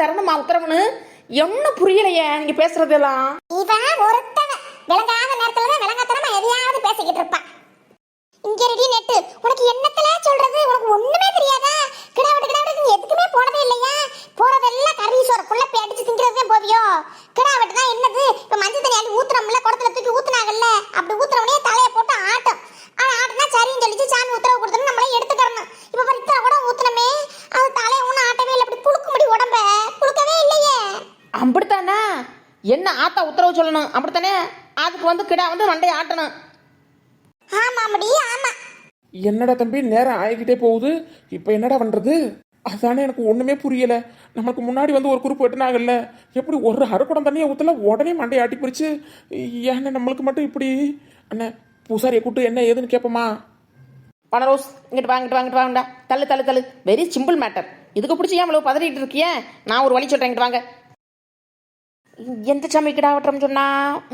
தரணுமா உத்தரவுன்னு? என்ன புரியலையே நீங்க பேசுறதெல்லாம்? இவன் ஒருத்தவன். விளங்காத நேரத்துல தான் விளங்காத்தனமா எதையாவது பேசிக்கிட்டு இருப்பான் இங்க ரெடி நெட்டு. உனக்கு என்னத்துல சொல்றது? உனக்கு ஒண்ணுமே தெரியாதா? கிடா விட்டு நீ எதுக்குமே போனதே இல்லையா? போறதெல்லாம் கறி சோறு புள்ள போய் திங்கிறதே போவியோ கிடா தான் என்னது? இப்ப மஞ்சள் தண்ணி அள்ளி ஊத்துறோம்ல குடத்துல தூக்கி ஊத்துனாங்கல்ல அப்படி ஊத்துறவனே தலைய போட்டு ஆட்டம். ஆனா ஆட்டினா சரின்னு சொல்லிச்சு சாமி உத்தரவு கொடுத்தோம்னு நம்மளே எடுத்துக்கறணும். இப்ப பாரு கூட ஊத்துனமே அது தலைய ஒண்ணு ஆட்டவே இல்லை. அப்படி புழுக்க முடி உடம்ப புழுக்கவே இல்லையே அப்படித்தானே என்ன ஆத்தா உத்தரவு சொல்லணும்? அப்படித்தானே? அதுக்கு வந்து கிடா வந்து மண்டையை ஆட்டணும். ஆமா முடி ஆமா. என்னடா தம்பி நேரம் ஆகிக்கிட்டே போகுது. இப்போ என்னடா பண்றது? அதானே எனக்கு ஒண்ணுமே புரியல. நமக்கு முன்னாடி வந்து ஒரு குரூப் வெட்டினாங்கல்ல. எப்படி ஒரு அரைக்குடம் தண்ணியை ஊத்தல உடனே மண்டையை ஆட்டி பிடிச்சு ஏன்னா நம்மளுக்கு மட்டும் இப்படி? அண்ணே பூசாரியை கூட்டு என்ன ஏதுன்னு கேட்போமா பனரோஸ் இங்கிட்டு வாங்கிட்டு வாங்கிட்டு வாங்கடா தள்ளு தள்ளு தள்ளு. வெரி சிம்பிள் மேட்டர் இதுக்கு பிடிச்சி ஏன் இவ்வளவு பதறிட்டு இருக்கியே? நான் ஒரு வழி சொல்றேன் இங்கிட்டு வாங்க. எந்த சாமி கிடா சொன்னால் சொன்னா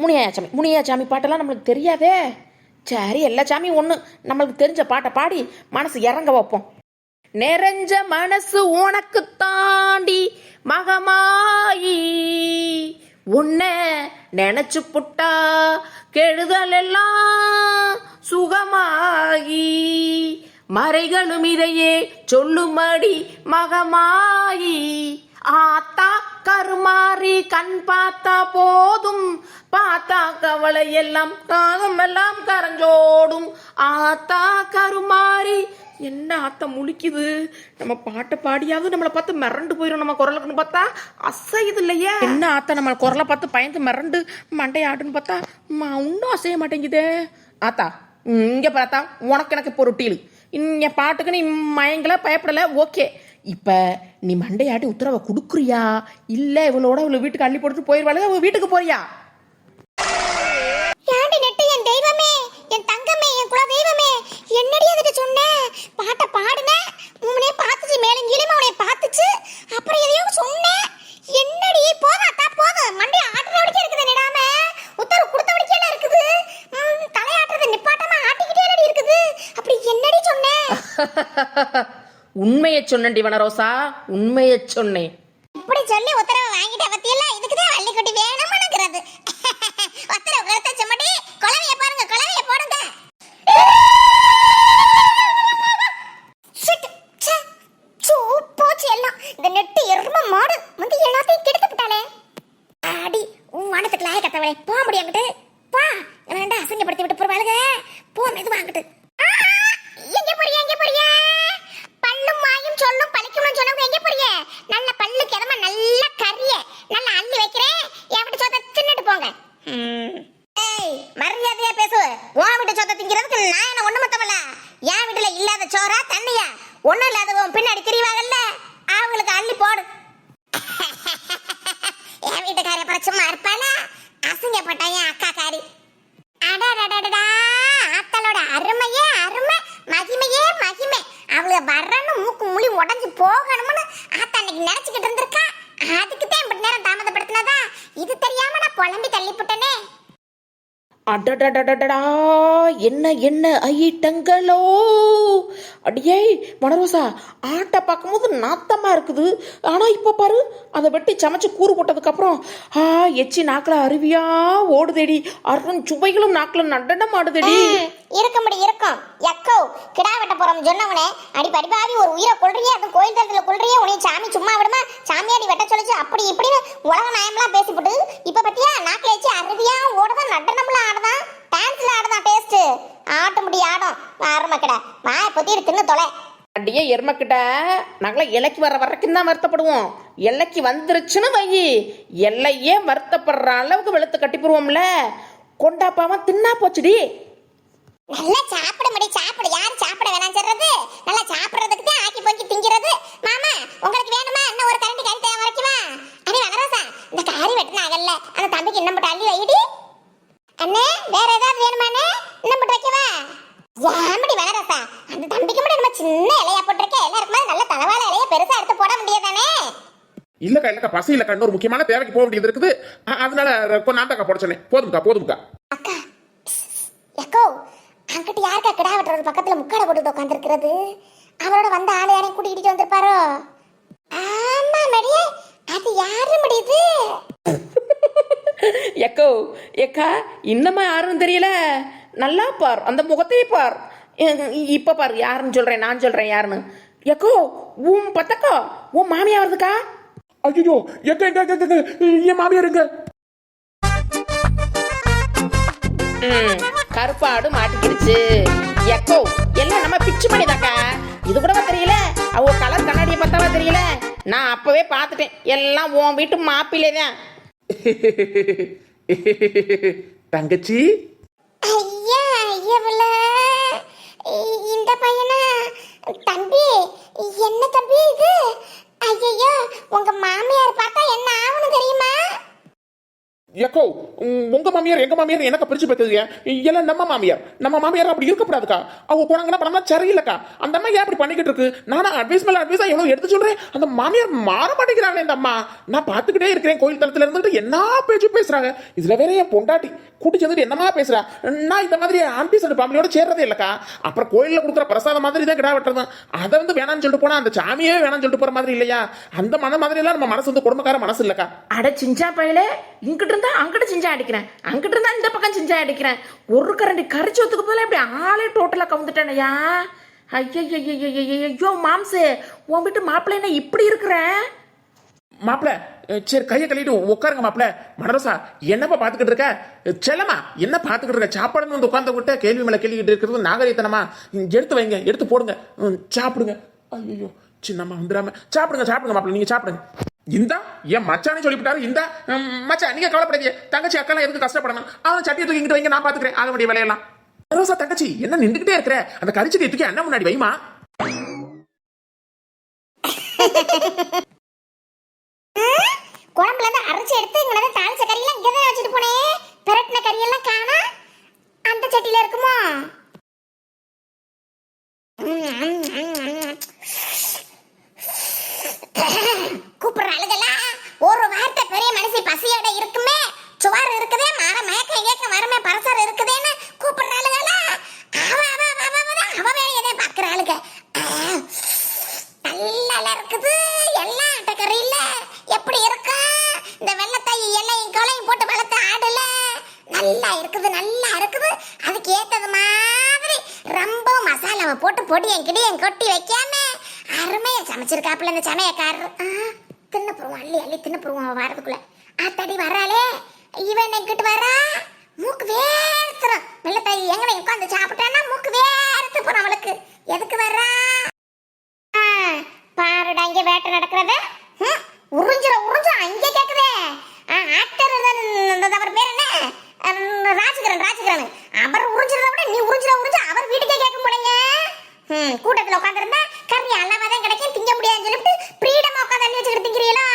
முனியா சாமி. முனியா சாமி பாட்டெல்லாம் நம்மளுக்கு தெரியாதே. சரி எல்லா சாமியும் ஒன்று நம்மளுக்கு தெரிஞ்ச பாட்டை பாடி மனசு இறங்க வைப்போம். நிறைஞ்ச மனசு உனக்கு தாண்டி மகமாயி உன்னை நினைச்சு புட்டா கெடுதல் எல்லாம் சுகமாகி மறைகளும் இதையே சொல்லும்படி மகமாயி. ஆத்தா கருமாறி கண் பார்த்தா போதும். பார்த்தா கவலை எல்லாம் காகம் எல்லாம் கரைஞ்சோடும். ஆத்தா கருமாறி என்ன ஆத்தம் முழிக்குது? நம்ம பாட்டை பாடியாவது நம்மளை பார்த்து மிரண்டு போயிடும் நம்ம குரலுக்குன்னு பார்த்தா அசையுது இல்லையா. என்ன ஆத்தா நம்ம குரலை பார்த்து பயந்து மிரண்டு மண்டையாடுன்னு பார்த்தா ம, ஒன்றும் அசைய மாட்டேங்குதே. ஆத்தா இங்கே இங்க பார்த்தா உனக்கு எனக்கு பொருட்டீலு. இங்க இங்கே பாட்டுக்குன்னு மயங்கல பயப்படலை ஓகே. இப்ப நீ மண்டையாட்டி உத்தரவை கொடுக்குறியா? இல்ல இவளோட இவளை வீட்டுக்கு அள்ளி போட்டுட்டு போயிருவாள் அவ வீட்டுக்கு போறியா? ஏண்டி நெட்டு என் உண்மையை சொன்னேன் அப்படி உண்மையை சொன்னேன்டி வனரோசா உண்மையை சொன்னேன். இப்படி சொல்லி வாங்கிட்ட பத்தியெல்லாம் இதுக்கு தான் வள்ளிக்குட்டி வேணும்னுங்கிறது உத்தரவு கொடுத்த சுமடி குழவைய பாருங்க குழவைய போடுங்க Shit. ச்சே. சூ, போச்சு எல்லாம் இந்த நெட்டு எரும மாடு வந்து எல்லாத்தையும் கெடுத்து விட்டாளே அடி உன் வானத்துக்கு லாய கத்தவளே போக முடியாங்கிட்டு பா வேண்டாம் அசிங்கப்படுத்தி விட்டு போறாளுக போ மெது வாங்கிட்டு எங்க போறிய எங்க போறிய பல்லும் மாயும் சொல்லும் பழிக்கும்னு சொன்னவங்க எங்க போறிய நல்ல பல்லு கிழமை நல்ல கறிய நல்ல அள்ளி வைக்கிறேன் என் வீட்டு சொத்தை தின்னுட்டு போங்க ஏய் மரியாதையா பேசு உன் வீட்டு சொத்தை திங்கிறதுக்கு நான் என்ன ஒண்ணு மத்தவல்ல என் வீட்டுல இல்லாத சோறா தண்ணியா ஒண்ணும் இல்லாதவன் பின்னாடி திரிவாங்கல்ல அவங்களுக்கு அள்ளி போடு என் வீட்டுக்கார அப்புறம் சும்மா இருப்பானா அசிங்கப்பட்டான் என் அக்கா காரி அடடடடடா ஆத்தலோட அருமையே அருமை மகிமையே மகிமை அவளுக வரணும் மூக்கு முழி உடஞ்சு போகணும்னு ஆத்தா அன்னைக்கு நினைச்சுக்கிட்டு இருந்திருக்கா அதுக்கு தான் இப்படி நேரம் தாமதப்படுத்தினதா இது தெரியாம நான் புலம்பி தள்ளிப்புட்டனே அடடடடடா என்ன என்ன ஐட்டங்களோ? அடியே மனரோசா ஆட்டை பார்க்கும்போது நாத்தமா இருக்குது. ஆனா இப்ப பாரு அதை வெட்டி சமைச்சு கூறு போட்டதுக்கு அப்புறம் ஆ எச்சி நாக்கில் அருவியா ஓடுதேடி. அருண் சுவைகளும் நாக்குல நடனம் ஆடுதேடி இருக்க முடி இருக்கும். எக்கோ கிடா வெட்ட போறோம் சொன்னவனே அடி படிபாவி ஒரு உயிரை கொள்றியே அது கோயில் தரத்துல கொள்றியே உனைய சாமி சும்மா விடுமா? சாமியாடி வெட்ட சொல்லிச்சு அப்படி இப்படின்னு உலக நாயம்லாம் பேசிவிட்டு பொத்திட்டு தின்னு தொலை. அடியே எருமக்கிட்ட. நாங்களாம் இலைக்கு வர வரைக்கும் தான் வருத்தப்படுவோம். எல்லைக்கு வந்துருச்சுன்னு வை எல்லையே வருத்தப்படுற அளவுக்கு வெளுத்து கட்டிப்புருவோம்ல. கொண்டாப்பாவன் தின்னா போச்சுடி. நல்லா சாப்பிட முடி சாப்பிடு. யார் சாப்பிட வேணாம் சொல்றது? நல்லா சாப்பிடுறதுக்கு தான் ஆக்கி பொங்கி திங்கிறது மாமா உங்களுக்கு வேணுமா இன்னும் ஒரு கரண்டி கறி தேவை வரைக்குமா அடி வனரோசா இந்த காரி வெட்டினாங்கல்ல அந்த தம்பிக்கு இன்னும் போட்டு அள்ளி வைடி அண்ணே வேற ஏதாவது வேணுமாண்ணே இன்னும் போட்டு வைக்கவா ஏமடி வனரோசா அந்த தம்பிக்கு மட்டும் நம்ம சின்ன இலையா போட்டிருக்க இலை இருக்கும்போது நல்ல தலவாழ இலைய பெருசா எடுத்து போட முடியாதானே இல்லக்கா இல்லக்கா பசி இல்லக்கா இன்னொரு முக்கியமான தேவைக்கு போக வேண்டியது இருக்குது. அதனால நான் தாக்கா போட சொன்னேன். போதும்க்கா போதும்க்கா. அக்கா எக்கோ அங்கிட்டு யாருக்கா கிடா வெட்டுற உட்கார்றது பக்கத்துல முக்காட போட்டுட்டு உட்காந்துருக்கிறது அவரோட வந்த ஆளு யாரையும் கூட்டிக்கிட்டு வந்திருப்பாரோ? ஆமா மடியே அது யாரு முடியுது எக்கோ எக்கா இன்னமா யாருன்னு தெரியல. நல்லா பார் அந்த முகத்தையே பார். இப்ப பார் யாருன்னு சொல்றேன் நான் சொல்றேன் யாருன்னு. எக்கோ உன் பத்தக்கா உன் மாமியா வருதுக்கா? ஐயோ எங்க எங்க எங்க, எங்க, என் மாமியார் எங்க? ம், கருப்பாடு மாட்டிக்கிடுச்சு. எக்கோ எல்லாம் நம்ம பிச்சு பண்ணிதாக்கா இது கூடவா தெரியல? அவ கலர் கண்ணாடியை பார்த்தாவா தெரியல? நான் அப்பவே பார்த்துட்டேன். எல்லாம் உன் வீட்டு மாப்பிள்ளை தான் தங்கச்சி? ஐயா ஐயவள. இந்த பையனா? தம்பி என்ன தம்பி இது? ஐயோ உங்க மாமியார் பார்த்தா என்ன ஆகணும் தெரியுமா? எக்கோ உங்க மாமியார் எங்க மாமியார் எனக்கு பிரிச்சு பேசுறீங்க எல்லாம் நம்ம மாமியார். நம்ம மாமியார் அப்படி இருக்கக்கூடாதுக்கா அவங்க போனாங்கன்னா பணம்னா சரியில்லைக்கா. அந்த அம்மா ஏன் அப்படி பண்ணிக்கிட்டு இருக்கு? நானும் அட்வைஸ் மேல அட்வைஸா எவ்வளவு எடுத்து சொல்றேன்? அந்த மாமியார் மாற மாட்டேங்கிறாங்களே இந்த அம்மா. நான் பாத்துக்கிட்டே இருக்கிறேன் கோயில் தளத்துல இருந்துட்டு என்ன பேச்சு பேசுறாங்க? இதுல வேற என் பொண்டாட்டி கூட்டி சேர்ந்துட்டு என்னமா பேசுறா? நான் இந்த மாதிரி ஆண்டி அண்ட் ஃபேமிலியோட சேர்றதே இல்லக்கா. அப்புறம் கோயில்ல கொடுக்குற பிரசாதம் மாதிரி தான் கிடா வெட்டுறது. அதை வந்து வேணாம்னு சொல்லிட்டு போனா அந்த சாமியே வேணாம்னு சொல்லிட்டு போற மாதிரி இல்லையா? அந்த மன மாதிரி எல்லாம் நம்ம மனசு வந்து குடும்பக்கார மனசு இல்லக்கா. அட சிஞ்சா பையல இங்கிட்டு இருந்தா அங்கிட்ட செஞ்சா அடிக்கிறேன். அங்கிட்டு இருந்தா இந்த பக்கம் செஞ்சா அடிக்கிறேன். ஒரு கரண்டி கரைச்சி ஒத்துக்கு போல இப்படி ஆளே டோட்டலாக கவுந்துட்டேனையா ஐயோ. மாம்சே உன் வீட்டு மாப்பிள்ளை என்ன இப்படி இருக்கிறேன் மாப்பிள சரி கையை கழுவிட்டு உட்காருங்க மாப்பிள. மனரசா என்னப்பா பார்த்துக்கிட்டு இருக்க? செல்லமா என்ன பார்த்துக்கிட்டு இருக்க? சாப்பாடுன்னு வந்து உட்காந்து விட்ட கேள்வி மேலே கேள்விக்கிட்டு இருக்கிறது நாகரிகத்தனமா? எடுத்து வைங்க எடுத்து போடுங்க. ம், சாப்பிடுங்க. ஐயோ சின்னம்மா வந்துடாம. சாப்பிடுங்க சாப்பிடுங்க மாப்பிள நீங்க சாப்பிடுங்க. இந்தா என் மச்சானே சொல்லிவிட்டாரு இந்த மச்சான் நீங்க கவலைப்படாதீங்க. தங்கச்சி அக்கெல்லாம் எதுக்கு கஷ்டப்படணும்? அவன் சட்டியை தூக்கி இங்கிட்டு வைங்க நான் பாத்துக்கிறேன். ஆக வேண்டிய வேலையெல்லாம். தங்கச்சி என்ன நின்றுகிட்டே இருக்கிற? அந்த கரிச்சட்டியை தூக்கி அண்ணன் முன்னாடி வைமா? குழம்புல இருந்து அரைச்சு எடுத்து இங்க வந்து தாளிச்ச கறியெல்லாம் இங்கே தான் வச்சுட்டு போனேன் பிரட்டின கறியெல்லாம் காணா. அந்த சட்டியில இருக்குமோ கூப்பிடுற அழுகலா ஒரு வார்த்தை பெரிய மனசு பசியோட இருக்குமே சுவார் இருக்குதே மாற மயக்க ஏக்க வரமே பரசார் இருக்குதேன்னு கூப்பிடுற அழுகலா அவ அவ அவ அவ அவ அவ வேலையை தான் பாக்குற அழுக நல்லா இருக்குது எல்லாம் ஆட்டக்கறி இல்ல எப்படி இருக்கா இந்த வெள்ளத்தாய் எல்லையும் போட்டு வளர்த்த ஆடுல. நல்லா இருக்குது நல்லா இருக்குது. அதுக்கு ஏத்தது மாதிரி ரொம்ப மசாலாவை போட்டு பொடியன் கிடியன் கொட்டி வைக்காம அருமையா சமைச்சிருக்காப்புல இந்த சமையக்காரர். ஆ, தின்னு போடுவோம் அள்ளி அள்ளி தின்னு போடுவோம் அவன் வாரத்துக்குள்ள ஆத்தாடி வராளே இவன் என்கிட்ட வரா? மூக்கு வேர்த்துரும் வெள்ளத்தாய் எங்கனை உட்காந்து சாப்பிட்டான்னா மூக்கு வேர்த்து போறோம் அவளுக்கு. எதுக்கு வர்றா? பாருடா இங்க வேட்டை நடக்கிறத. உறிஞ்சிட உறிஞ்ச அங்க ஆக்டர் அவர் பேர் என்ன? ராஜகிரன் ராஜகிரன் அவர் உறிஞ்சிருந்தா விட நீ உறிஞ்சிட உறிஞ்சு அவர் வீட்டுக்கே கேட்க போலங்க. ம் கூட்டத்துல உட்காந்துருந்தா கறி அளவா தான் கிடைக்கும் திங்க முடியாதுன்னு சொல்லிட்டு ஃப்ரீடமாக உட்காந்து தண்ணி வச்சுக்கிட்டு திங்கிறீங்களா?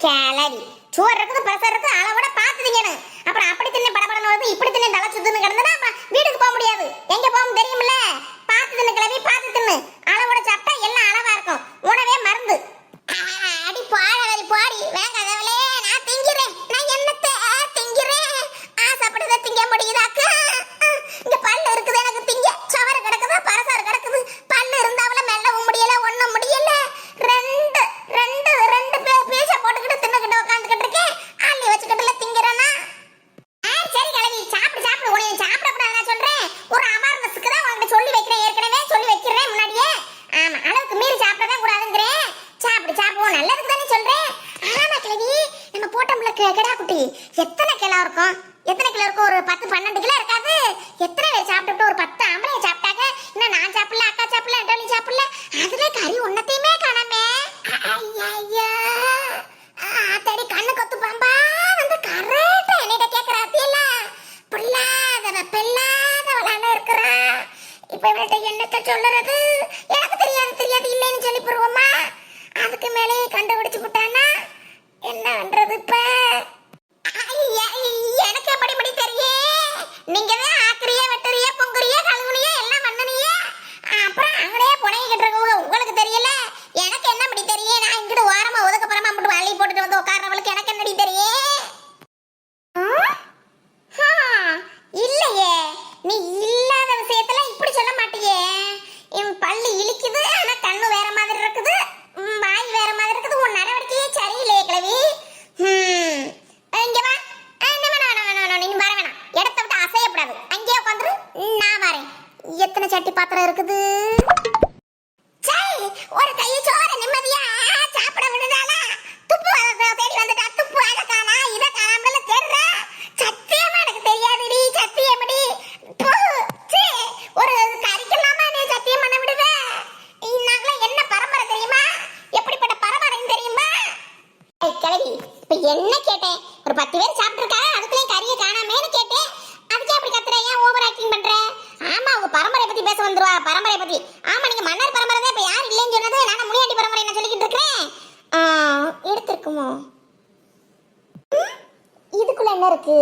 கேலரி சோறு இருக்குது பிரசர் இருக்குது அளவோட பார்த்து திங்கணும் அப்புறம் அப்படி தின்னு படபடன்னு வருது இப்படி தின்னு தலை சுத்துன்னு கிடந்தனா வீட்டுக்கு போக முடியாது. எங்க போகும் தெரியுமில்ல? பார்த்து தின்னு கிளவி பார்த்து தின்னு அளவோட சாப்பிட்டா எல்லாம் அளவா இருக்கும் உணவே மருந்து ஆ, அடி பாடவரி பாடி வேங்காதவளே நான் திங்கிறேன் நான் என்னத்தை திங்கிறேன் ஆசைப்படுறத திங்க முடியுதாக்கா இங்க பல்லு இருக்குது எனக்கு திங்க சவர கிடக்குது பரசாறு கிடக்குது பல்லு இருந்தாவள மெல்லவும் முடியல ஒண்ணும் முடியல ரெண்டு ரெண்டு ரெண்டு பே- பீச போட்டுக்கிட்டு தின்னுக்கிட்டு உட்காந்துக்கிட்டு இருக்கேன் அள்ளி வச்சுக்கிட்டுல திங்கிறேனா ஆ, சரி கிழவி சாப்பிடு சாப்பிடு உன்னை சாப்பிட கூடாது நான் சொல்றேன் ஒரு அவேர்னஸ்க்கு தான் உன்கிட்ட சொல்லி வைக்கிறேன் ஏற்கனவே சொல்லி வைக்கிறேன் முன்னாடியே ஆமா அளவுக்கு மீறி சாப்பிடதான் கூடாதுங்கிறேன் சாப்பிடு சாப்பிடுவோம் நல்லதுக்கு தானே சொல்றேன் ஆமா கிழவி நம்ம போட்டோம்ல கெ- கெடா குட்டி எத்தனை கிலோ இருக்கும் எத்தனை கிலோ இருக்கும்? ஒரு பத்து பன்னெண்டு கிலோ இருக்காது. எத்தனை பேர் சாப்பிட்டுட்டு ஒரு பத்து ஆம்பளை சாப்பிட்டாங்க? இன்னும் நான் சாப்பிடல அக்கா சாப்பிடல டோலி சாப்பிடல? அதுல கறி ஒன்னத்தையுமே காணாமே. ஐயா ஆத்தாடி கண்ணு கொத்து பாம்பா வந்து கரெக்டா என்னிட்ட கேக்குறா பிள்ளாதவ பொல்லாதவ பெல்லாதவளான இருக்கிறா. இப்ப இவள்கிட்ட என்னத்த சொல்லுறது? எனக்கு தெரியாது தெரியாது இல்லைன்னு சொல்லி போடுவோமா? அதுக்கு மேலேயே கண்டுபிடிச்சு விட்டானா? என்ன பண்றது இப்போ ஐயா, எனக்கு எப்படி இப்படி நீங்கள் வந்துருவா பரம்பரை பத்தி. ஆமா நீங்க மன்னர் பரம்பரை தான் இப்ப யார் இல்லைன்னு சொன்னது நான் முனியாண்டி பரம்பரை நான் சொல்லிக்கிட்டு இருக்கிறேன். எடுத்திருக்குமோ? இதுக்குள்ள என்ன இருக்கு?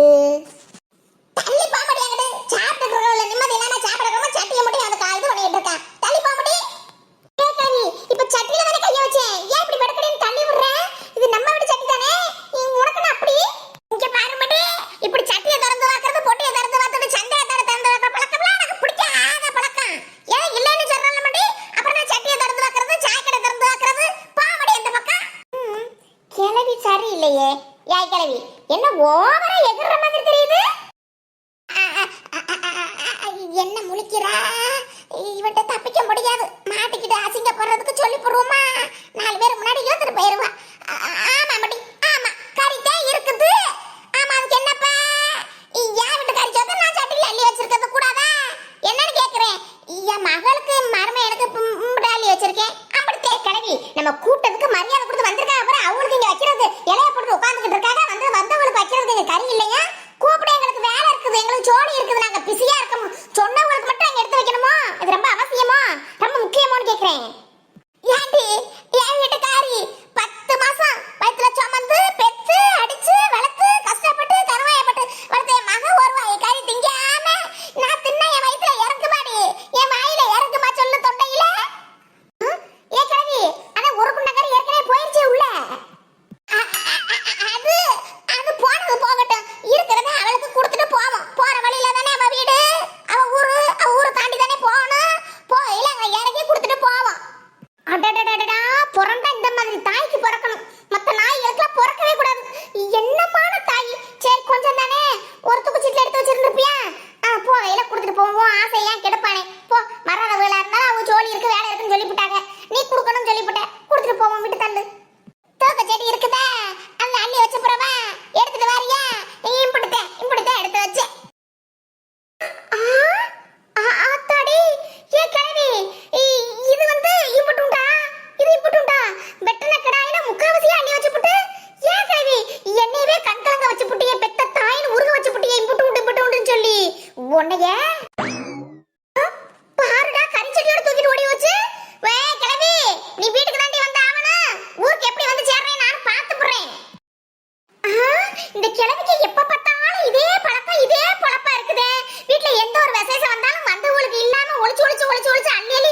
இந்த கிழவிக்கு எப்ப பார்த்தாலும் இதே பழக்கம் இதே பொழப்பா இருக்குதே. வீட்டுல எந்த ஒரு விசேஷம் வந்தாலும் வந்தவங்களுக்கு இல்லாம ஒளிச்சு ஒளிச்சு ஒளிச்சு ஒளிச்சு அன்னியலி